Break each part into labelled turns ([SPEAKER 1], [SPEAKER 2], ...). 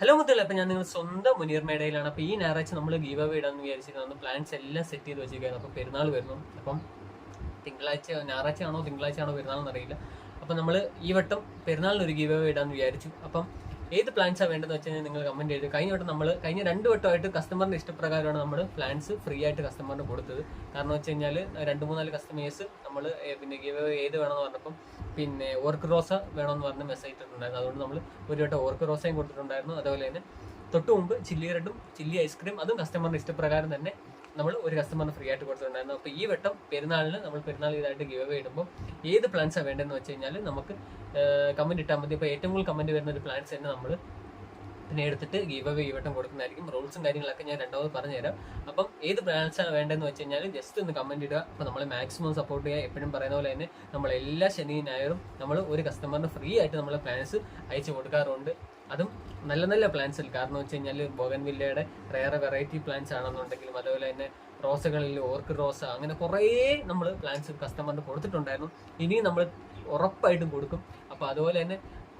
[SPEAKER 1] Hello മുത്തല്ല അപ്പം ഞാൻ നിങ്ങൾ സ്വന്തം മുനീർ മേടയിലാണ്. അപ്പോൾ ഈ ഞായറാഴ്ച നമ്മൾ ഗീവ് അവേ ഇടാന്ന് വിചാരിച്ചിരുന്നു പ്ലാൻസ് എല്ലാം സെറ്റ് ചെയ്ത് വെച്ചിരിക്കുകയാണ് അപ്പോൾ പെരുന്നാൾ വരുന്നു. അപ്പം തിങ്കളാഴ്ച ഞായറാഴ്ച ആണോ തിങ്കളാഴ്ച ആണോ പെരുന്നാൾ എന്നറിയില്ല അപ്പം നമ്മൾ ഈ വട്ടം പെരുന്നാളിന് ഒരു ഗീവ് അവേ ഇടാന്ന് വിചാരിച്ചു. അപ്പം ഏത് പ്ലാൻസാണ് വേണ്ടതെന്ന് വെച്ച് കഴിഞ്ഞാൽ നിങ്ങൾ കമന്റ് ചെയ്ത് കഴിഞ്ഞ വട്ടം നമ്മൾ കഴിഞ്ഞ രണ്ട് വട്ടമായിട്ട് കസ്റ്റമറിന്റെ ഇഷ്ടപ്രകാരമാണ് നമ്മൾ പ്ലാൻസ് ഫ്രീ ആയിട്ട് കസ്റ്റമറിന് കൊടുത്തത്. കാരണം വെച്ച് കഴിഞ്ഞാൽ രണ്ട് മൂന്നാൽ കസ്റ്റമേഴ്സ് നമ്മൾ പിന്നെ ഗീവ് ഏത് വേണമെന്ന് പറഞ്ഞപ്പം പിന്നെ ഓർക്ക് റോസ വേണമെന്ന് പറഞ്ഞ് മെസ്സേജ് ഇട്ടിട്ടുണ്ടായിരുന്നു. അതുകൊണ്ട് നമ്മൾ ഒരു വട്ടം ഓർക്ക് റോസയും കൊടുത്തിട്ടുണ്ടായിരുന്നു. അതുപോലെ തന്നെ തൊട്ട് മുമ്പ് ചില്ലി റെഡും ചില്ലി ഐസ്ക്രീം അതും കസ്റ്റമറിന് ഇഷ്ടപ്രകാരം തന്നെ നമ്മൾ ഒരു കസ്റ്റമറിന് ഫ്രീ ആയിട്ട് കൊടുത്തിട്ടുണ്ടായിരുന്നു. അപ്പോൾ ഈ വട്ടം പെരുന്നാളിന് നമ്മൾ പെരുന്നാൾ ഇതായിട്ട് ഗിവ് അവേ ഇടുമ്പോൾ ഏത് പ്ലാൻസാണ് വേണ്ടതെന്ന് വെച്ച് കഴിഞ്ഞാൽ നമുക്ക് കമന്റ് ഇട്ടാൽ മതി. അപ്പോൾ ഏറ്റവും കൂടുതൽ കമന്റ് വരുന്ന ഒരു പ്ലാൻസ് തന്നെ നമ്മൾ പിന്നെ എടുത്തിട്ട് ഗീവ് അവേ ഈ വട്ടം കൊടുക്കുന്നതായിരിക്കും. റൂൾസും കാര്യങ്ങളൊക്കെ ഞാൻ രണ്ടാമത് പറഞ്ഞുതരാം. അപ്പം ഏത് പ്ലാൻസാണ് വേണ്ടതെന്ന് വെച്ച് കഴിഞ്ഞാൽ ജസ്റ്റ് ഒന്ന് കമന്റ് ഇടുക. അപ്പോൾ നമ്മൾ മാക്സിമം സപ്പോർട്ട് ചെയ്യുക എപ്പോഴും പറയുന്ന പോലെ തന്നെ നമ്മൾ എല്ലാ ശനി ഞായറും നമ്മൾ ഒരു കസ്റ്റമറിന് ഫ്രീ ആയിട്ട് നമ്മൾ പ്ലാൻസ് അയച്ചു കൊടുക്കാറുണ്ട്. അതും നല്ല നല്ല പ്ലാന്റ്സിൽ കാരണം വെച്ച് കഴിഞ്ഞാൽ ബോഗൻവില്ലയുടെ വേറെ വെറൈറ്റി പ്ലാന്റ്സ് ആണെന്നുണ്ടെങ്കിലും അതുപോലെ തന്നെ റോസകളിൽ ഓർക്ക് റോസ അങ്ങനെ കുറേ നമ്മൾ പ്ലാന്റ്സ് കസ്റ്റമറിന് കൊടുത്തിട്ടുണ്ടായിരുന്നു. ഇനിയും നമ്മൾ ഉറപ്പായിട്ടും കൊടുക്കും. അപ്പോൾ അതുപോലെ തന്നെ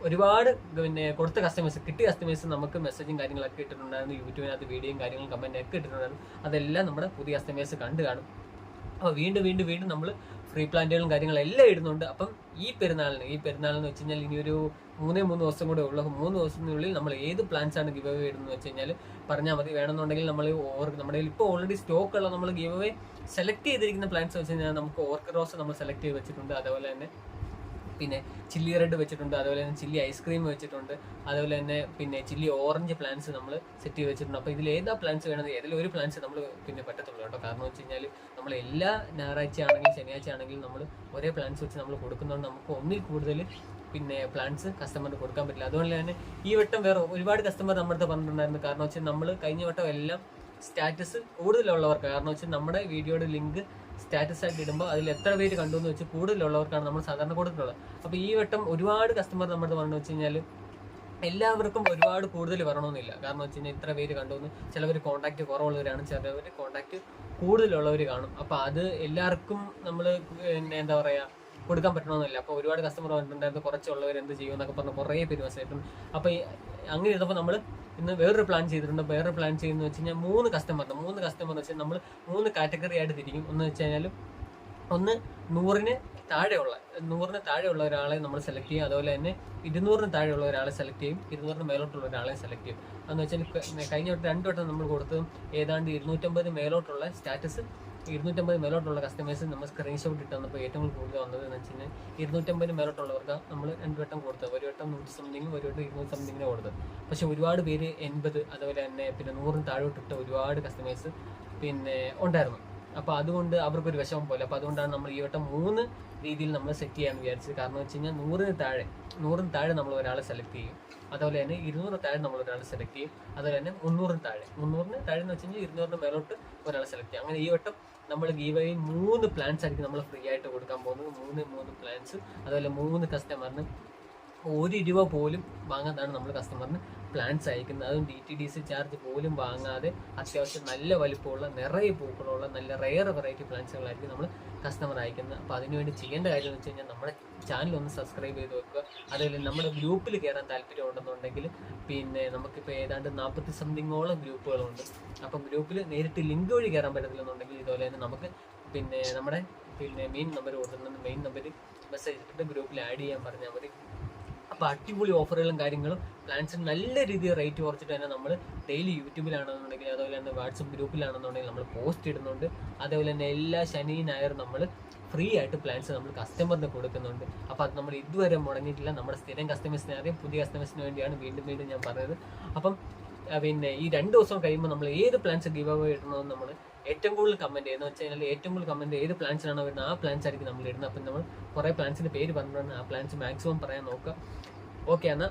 [SPEAKER 1] ഒരുപാട് പിന്നെ കൊടുത്ത കസ്റ്റമേഴ്സ് കിട്ടിയ കസ്റ്റമേഴ്സ് നമുക്ക് മെസ്സേജും കാര്യങ്ങളൊക്കെ ഇട്ടിട്ടുണ്ടായിരുന്നു. യൂട്യൂബിനകത്ത് വീഡിയോയും കാര്യങ്ങളും കമന്റ് ഒക്കെ ഇട്ടിട്ടുണ്ടായിരുന്നു. അതെല്ലാം നമ്മുടെ പുതിയ കസ്റ്റമേഴ്സ് കണ്ടു കാണും. അപ്പോൾ വീണ്ടും വീണ്ടും വീണ്ടും നമ്മൾ ഫ്രീ പ്ലാന്റുകളും കാര്യങ്ങളും എല്ലാം ഇടുന്നുണ്ട്. അപ്പം ഈ പെരുന്നാളിന് ഈ പെരുന്നാളെന്ന് വെച്ച് കഴിഞ്ഞാൽ ഇനി ഒരു മൂന്നേ മൂന്ന് ദിവസം കൂടെ ഉള്ളൂ. മൂന്ന് ദിവസത്തിനുള്ളിൽ നമ്മൾ ഏത് പ്ലാൻസ് ആണ് ഗിവ് അവേ ഇടുന്നത് വെച്ച് കഴിഞ്ഞാൽ പറഞ്ഞാൽ മതി. വേണമെന്നുണ്ടെങ്കിൽ നമ്മൾ ഓർ നമ്മുടെ ഇപ്പോൾ ഓൾറെഡി സ്റ്റോക്ക് ഉള്ള നമ്മൾ ഗിവ് അവേ സെലക്ട് ചെയ്തിരിക്കുന്ന പ്ലാൻസ് വെച്ച് കഴിഞ്ഞാൽ നമുക്ക് ഓർക്ക് റോസ് നമ്മൾ സെലക്ട് ചെയ്ത് വെച്ചിട്ടുണ്ട്. അതുപോലെ തന്നെ പിന്നെ ചില്ലി റെഡ് വെച്ചിട്ടുണ്ട് അതുപോലെ തന്നെ ചില്ലി ഐസ്ക്രീം വെച്ചിട്ടുണ്ട് അതുപോലെ തന്നെ പിന്നെ ചില്ലി ഓറഞ്ച് പ്ലാന്റ്സ് നമ്മൾ സെറ്റ് ചെയ്ത് വെച്ചിട്ടുണ്ട്. അപ്പോൾ ഇതിൽ ഏതാ പ്ലാന്റ്സ് വേണമെങ്കിൽ ഏതെങ്കിലും ഒരു പ്ലാന്റ്സ് നമ്മൾ പിന്നെ പറ്റത്തുള്ളൂ കേട്ടോ. കാരണം വെച്ച് കഴിഞ്ഞാൽ നമ്മൾ എല്ലാ ഞായറാഴ്ച ആണെങ്കിലും ശനിയാഴ്ച ആണെങ്കിലും നമ്മൾ ഒരേ പ്ലാന്റ്സ് വെച്ച് നമ്മൾ കൊടുക്കുന്നതുകൊണ്ട് നമുക്ക് ഒന്നിൽ കൂടുതൽ പിന്നെ പ്ലാന്റ്സ് കസ്റ്റമറിന് കൊടുക്കാൻ പറ്റില്ല. അതുകൊണ്ട് തന്നെ ഈ വട്ടം വേറെ ഒരുപാട് കസ്റ്റമർ നമ്മുടെ അടുത്ത് പറഞ്ഞിട്ടുണ്ടായിരുന്നു. കാരണം വെച്ചാൽ നമ്മൾ കഴിഞ്ഞ വട്ടം എല്ലാം സ്റ്റാറ്റസ് കൂടുതലുള്ളവർക്ക് കാരണം വെച്ചാൽ നമ്മുടെ വീഡിയോയുടെ ലിങ്ക് സ്റ്റാറ്റസ് ആയിട്ട് ഇടുമ്പോൾ അതിൽ എത്ര പേര് കണ്ടു എന്ന് വെച്ച് കൂടുതലുള്ളവർക്കാണ് നമ്മൾ സാധാരണ കൊടുത്തിട്ടുള്ളത് അപ്പോൾ ഈ വട്ടം ഒരുപാട് കസ്റ്റമർ നമ്മുടെ പറഞ്ഞു വെച്ച് കഴിഞ്ഞാൽ എല്ലാവർക്കും ഒരുപാട് കൂടുതൽ വരണമെന്നില്ല കാരണം വെച്ച് കഴിഞ്ഞാൽ ഇത്ര പേര് കണ്ടു എന്ന്. ചിലവർ കോൺടാക്ട് കുറവുള്ളവരാണ് ചിലവർ കോൺടാക്ട് കൂടുതലുള്ളവർ കാണും. അപ്പോൾ അത് എല്ലാവർക്കും നമ്മൾ എന്താ പറയുക കൊടുക്കാൻ പറ്റണമെന്നില്ല അപ്പോൾ ഒരുപാട് കസ്റ്റമർ വന്നിട്ടുണ്ടായിരുന്നു കുറച്ചുള്ളവർ എന്ത് ചെയ്യുമെന്നൊക്കെ പറഞ്ഞ് കുറേ പേര് മെസ്സേജ് അപ്പോൾ അങ്ങനെ ഇരുന്നപ്പോൾ നമ്മൾ ഇന്ന് വേറൊരു പ്ലാൻ ചെയ്തിട്ടുണ്ട്. വേറൊരു പ്ലാൻ ചെയ്യുന്നത് വെച്ച് കഴിഞ്ഞാൽ മൂന്ന് കസ്റ്റമറിന് മൂന്ന് കസ്റ്റമർ വെച്ചാൽ നമ്മൾ മൂന്ന് കാറ്റഗറി ആയിട്ട് തിരിക്കും. ഒന്ന് വെച്ച് കഴിഞ്ഞാൽ ഒന്ന് നൂറിന് താഴെയുള്ള നൂറിന് താഴെയുള്ള ഒരാളെ നമ്മൾ സെലക്ട് ചെയ്യും. അതുപോലെ തന്നെ ഇരുന്നൂറിന് താഴെയുള്ള ഒരാളെ സെലക്ട് ചെയ്യും. ഇരുന്നൂറിന് മേലോട്ടുള്ള ഒരാളെ സെലക്ട് ചെയ്യും. അതെന്ന് വെച്ചാൽ കഴിഞ്ഞ വട്ടം രണ്ട് വട്ടം നമ്മൾ കൊടുത്തതും ഏതാണ്ട് ഇരുന്നൂറ്റമ്പത് മേലോട്ടുള്ള സ്റ്റാറ്റസ് ഇരുന്നൂറ്റമ്പത് മേലോട്ടുള്ള കസ്റ്റമേഴ്സ് നമ്മൾ സ്ക്രീൻഷോട്ട് ഇട്ട് തന്നപ്പോൾ ഏറ്റവും കൂടുതൽ വന്നത് എന്ന് വെച്ച് കഴിഞ്ഞാൽ ഇരുന്നൂറ്റമ്പത് മേലോട്ടുള്ളവർക്ക് നമ്മൾ രണ്ട് വട്ടം കൊടുത്തത് ഒരു വട്ടം നൂറ്റി സംതിങ്ങും ഒരു വട്ടം ഇരുന്നൂറ്റി സംതിങ്ങിന് കൊടുത്തത് പക്ഷേ ഒരുപാട് പേര് എൺപത് അതുപോലെ തന്നെ പിന്നെ നൂറിന് താഴോട്ടിട്ട ഒരുപാട് കസ്റ്റമേഴ്സ് പിന്നെ ഉണ്ടായിരുന്നു. അപ്പോൾ അതുകൊണ്ട് അവർക്കൊരു വിഷമം പോലെ. അപ്പോൾ അതുകൊണ്ടാണ് നമ്മൾ ഈ വട്ടം മൂന്ന് രീതിയിൽ നമ്മൾ സെറ്റ് ചെയ്യാമെന്ന് വിചാരിച്ചത്. കാരണം വെച്ച് കഴിഞ്ഞാൽ നൂറിന് താഴെ നൂറിന് താഴെ നമ്മൾ ഒരാളെ സെലക്ട് ചെയ്യും. അതുപോലെ തന്നെ ഇരുന്നൂറ് താഴെ നമ്മൾ ഒരാളെ സെലക്ട് ചെയ്യും. അതുപോലെ തന്നെ മുന്നൂറിന് താഴെ. മുന്നൂറിന് താഴെ എന്ന് വെച്ച് കഴിഞ്ഞാൽ ഇരുന്നൂറിന് മേലോട്ട് ഒരാളെ സെലക്ട് ചെയ്യും. അങ്ങനെ ഈ വട്ടം നമ്മൾ ഗീവ് മൂന്ന് പ്ലാൻസ് ആയിരിക്കും നമ്മൾ ഫ്രീ ആയിട്ട് കൊടുക്കാൻ പോകുന്നത്. മൂന്ന് മൂന്ന് പ്ലാൻസ് അതുപോലെ മൂന്ന് കസ്റ്റമറിന് ഒരു രൂപ പോലും വാങ്ങാതാണ് നമ്മൾ കസ്റ്റമറിന് പ്ലാൻസ് അയക്കുന്നത് അതും D T D C charge പോലും വാങ്ങാതെ അത്യാവശ്യം നല്ല വലിപ്പമുള്ള നിറയെ പൂക്കളുള്ള നല്ല റെയർ വെറൈറ്റി പ്ലാൻസുകളായിരിക്കും നമ്മൾ കസ്റ്റമർ അയക്കുന്നത്. അപ്പോൾ അതിനുവേണ്ടി ചെയ്യേണ്ട കാര്യം എന്ന് വെച്ച് കഴിഞ്ഞാൽ നമ്മുടെ ചാനൽ ഒന്ന് സബ്സ്ക്രൈബ് ചെയ്ത് വെക്കുക. അതുപോലെ നമ്മുടെ ഗ്രൂപ്പിൽ കയറാൻ താല്പര്യം ഉണ്ടെന്നുണ്ടെങ്കിൽ പിന്നെ നമുക്കിപ്പോൾ ഏതാണ്ട് നാൽപ്പത്തി സംതിങ്ങോളം ഗ്രൂപ്പുകളുണ്ട്. അപ്പം ഗ്രൂപ്പിൽ നേരിട്ട് ലിങ്ക് വഴി കയറാൻ പറ്റത്തില്ലെന്നുണ്ടെങ്കിൽ ഇതുപോലെ തന്നെ നമുക്ക് പിന്നെ നമ്മുടെ പിന്നെ മെയിൻ നമ്പർ കൊടുക്കുന്നുണ്ട് മെയിൻ നമ്പർ മെസ്സേജ് ഇട്ടിട്ട് ഗ്രൂപ്പിൽ ആഡ് ചെയ്യാൻ പറഞ്ഞാൽ മതി. അപ്പോൾ അടിപൊളി ഓഫറുകളും കാര്യങ്ങളും പ്ലാൻസിന് നല്ല രീതിയിൽ റേറ്റ് കുറച്ചിട്ട് തന്നെ നമ്മൾ ഡെയിലി യൂട്യൂബിലാണെന്നുണ്ടെങ്കിൽ അതുപോലെ തന്നെ വാട്സപ്പ് ഗ്രൂപ്പിലാണെന്നുണ്ടെങ്കിൽ നമ്മൾ പോസ്റ്റ് ഇടുന്നുണ്ട്. അതേപോലെ തന്നെ എല്ലാ ശനി ഞായറും നമ്മൾ ഫ്രീ ആയിട്ട് പ്ലാൻസ് നമ്മൾ കസ്റ്റമറിന് കൊടുക്കുന്നുണ്ട്. അപ്പോൾ അത് നമ്മൾ ഇതുവരെ മുടങ്ങിയിട്ടില്ല. നമ്മുടെ സ്ഥിരം കസ്റ്റമേഴ്സിനെ അറിയാം പുതിയ കസ്റ്റമേഴ്സിന് വേണ്ടിയാണ് വീണ്ടും വീണ്ടും ഞാൻ പറഞ്ഞത്. അപ്പം പിന്നെ ഈ രണ്ട് ദിവസം കഴിയുമ്പോൾ നമ്മൾ ഏത് പ്ലാൻസ് ഗിവ് അവേ ഇടണമെന്ന് നമ്മൾ ഏറ്റവും കൂടുതൽ കമന്റ് ചെയ്യുന്നത് വെച്ച് കഴിഞ്ഞാൽ ഏറ്റവും കൂടുതൽ കമന്റ് ഏത് പ്ലാൻസിനാണോ വരുന്നത്? ആ പ്ലാൻസ് ആയിരിക്കും നമ്മൾ ഇടുന്നത്. അപ്പം നമ്മൾ കുറേ പ്ലാൻസിന്റെ പേര് പറഞ്ഞിട്ടുണ്ട്. ആ പ്ലാൻസ് മാക്സിമം പറയാൻ നോക്കുക. ഓക്കെ എന്നാൽ